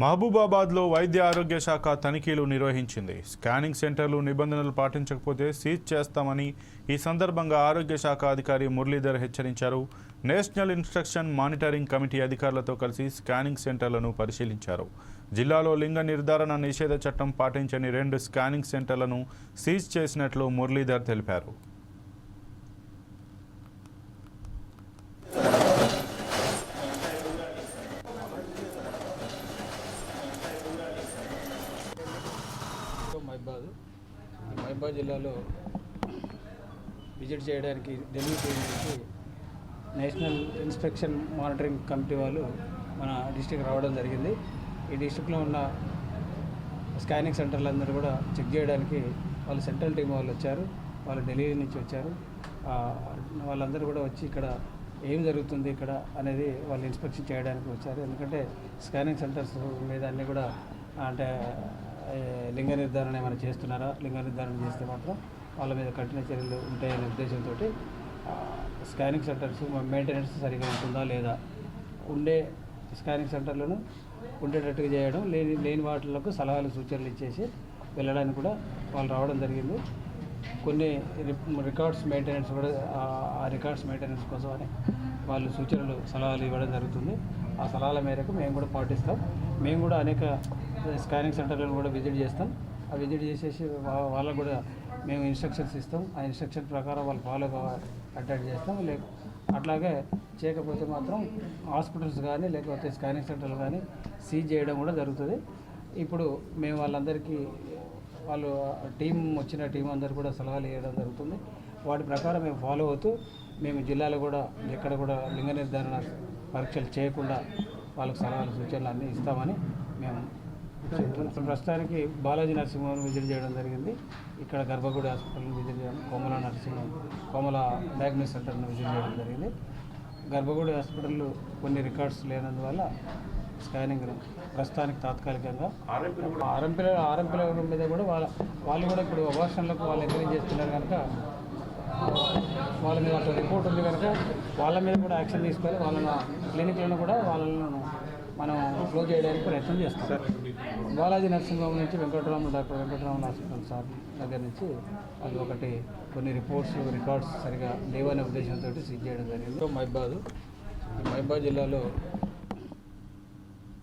మహబూబాబాద్లో వైద్య ఆరోగ్య శాఖ తనిఖీలు నిర్వహించింది. స్కానింగ్ సెంటర్లు నిబంధనలు పాటించకపోతే సీజ్ చేస్తామని ఈ సందర్భంగా ఆరోగ్య శాఖ అధికారి మురళీధర్ హెచ్చరించారు. నేషనల్ ఇన్స్ట్రక్షన్ మానిటరింగ్ కమిటీ అధికారులతో కలిసి స్కానింగ్ సెంటర్లను పరిశీలించారు. జిల్లాలో లింగ నిర్ధారణ నిషేధ చట్టం పాటించని రెండు స్కానింగ్ సెంటర్లను సీజ్ చేసినట్లు మురళీధర్ తెలిపారు మైబాద్ ఈ జిల్లాలో విజిట్ చేయడానికి ఢిల్లీ నుంచి నేషనల్ ఇన్స్పెక్షన్ మానిటరింగ్ కమిటీ వాళ్ళు మన డిస్టిక్ రావడం జరిగింది. ఈ డిస్టిక్లో ఉన్న స్కానింగ్ సెంటర్లందరూ కూడా చెక్ చేయడానికి వాళ్ళు సెంట్రల్ టీం వాళ్ళు వచ్చారు. వాళ్ళు ఢిల్లీ నుంచి వచ్చారు. వాళ్ళందరూ కూడా వచ్చి ఇక్కడ ఏం జరుగుతుంది ఇక్కడ అనేది వాళ్ళు ఇన్స్పెక్షన్ చేయడానికి వచ్చారు. ఎందుకంటే స్కానింగ్ సెంటర్స్ మీద అన్నీ కూడా అంటే లింగ నిర్ధారణ ఏమైనా చేస్తున్నారా? లింగ నిర్ధారణ చేస్తే మాత్రం వాళ్ళ మీద కఠిన చర్యలు ఉంటాయనే ఉద్దేశంతో స్కానింగ్ సెంటర్స్ మెయింటెనెన్స్ సరిగా ఉంటుందా లేదా? ఉండే స్కానింగ్ సెంటర్లను ఉండేటట్టుగా చేయడం లేని లేని వాటిలకు సలహాలు సూచనలు ఇచ్చేసి వెళ్ళడానికి కూడా వాళ్ళు రావడం జరిగింది. కొన్ని రికార్డ్స్ మెయింటెనెన్స్ కూడా ఆ- ఆ రికార్డ్స్ మెయింటెనెన్స్ కోసం అని వాళ్ళు సూచనలు సలహాలు ఇవ్వడం జరుగుతుంది. ఆ సలహాల మేరకు మేము కూడా పాటిస్తాం. మేము కూడా అనేక స్కానింగ్ సెంటర్లను కూడా విజిట్ చేస్తాం. ఆ విజిట్ చేసేసి వాళ్ళకు కూడా మేము ఇన్స్ట్రక్షన్స్ ఇస్తాం. ఆ ఇన్స్ట్రక్షన్ ప్రకారం వాళ్ళు ఫాలో అటెండ్ చేస్తాం. లేక అట్లాగే చేయకపోతే మాత్రం హాస్పిటల్స్ కానీ లేకపోతే స్కానింగ్ సెంటర్లు కానీ సీజ్ చేయడం కూడా జరుగుతుంది. ఇప్పుడు మేము వాళ్ళందరికీ వాళ్ళు టీం వచ్చిన టీం అందరు కూడా సలహాలు ఇవ్వడం జరుగుతుంది. వాటి ప్రకారం మేము ఫాలో అవుతూ మేము జిల్లాలో కూడా ఎక్కడ కూడా లింగ నిర్ధారణ పరీక్షలు చేయకుండా వాళ్ళకు సలహాలు సూచనలు అన్నీ ఇస్తామని మేము ప్రస్తుతానికి బాలాజీ నరసింహం విజిట్ చేయడం జరిగింది. ఇక్కడ గర్భగుడి హాస్పిటల్ని విజిట్ చేయడం కోమల నరసింహం కోమల డయాగ్నోస్ సెంటర్ను విజిట్ చేయడం జరిగింది. గర్భగుడి హాస్పిటల్ కొన్ని రికార్డ్స్ లేనందువల్ల స్కానింగ్ ప్రస్తుతానికి తాత్కాలికంగా ఆర్ఎంపీల ఆర్ఎంపీల మీద కూడా వాళ్ళ వాళ్ళు కూడా ఇప్పుడు అబార్షన్లకు వాళ్ళు ఎంకరేజ్ చేస్తున్నారు కనుక వాళ్ళ మీద అట్లా రిపోర్ట్ ఉంది కనుక వాళ్ళ మీద కూడా యాక్షన్ తీసుకొని వాళ్ళ క్లినిక్లను కూడా వాళ్ళను మనం ఫ్లో చేయడానికి ప్రయత్నం చేస్తాం. బాలాజీ నర్సింగ్ నుంచి Venkatarama doctor Venkataraman hospital sir దగ్గర నుంచి అది ఒకటి కొన్ని రిపోర్ట్స్ రికార్డ్స్ సరిగా లేవనే ఉద్దేశంతో సీజ్ చేయడం జరిగింది. మైబాద్ ఈ మైబాద్ జిల్లాలో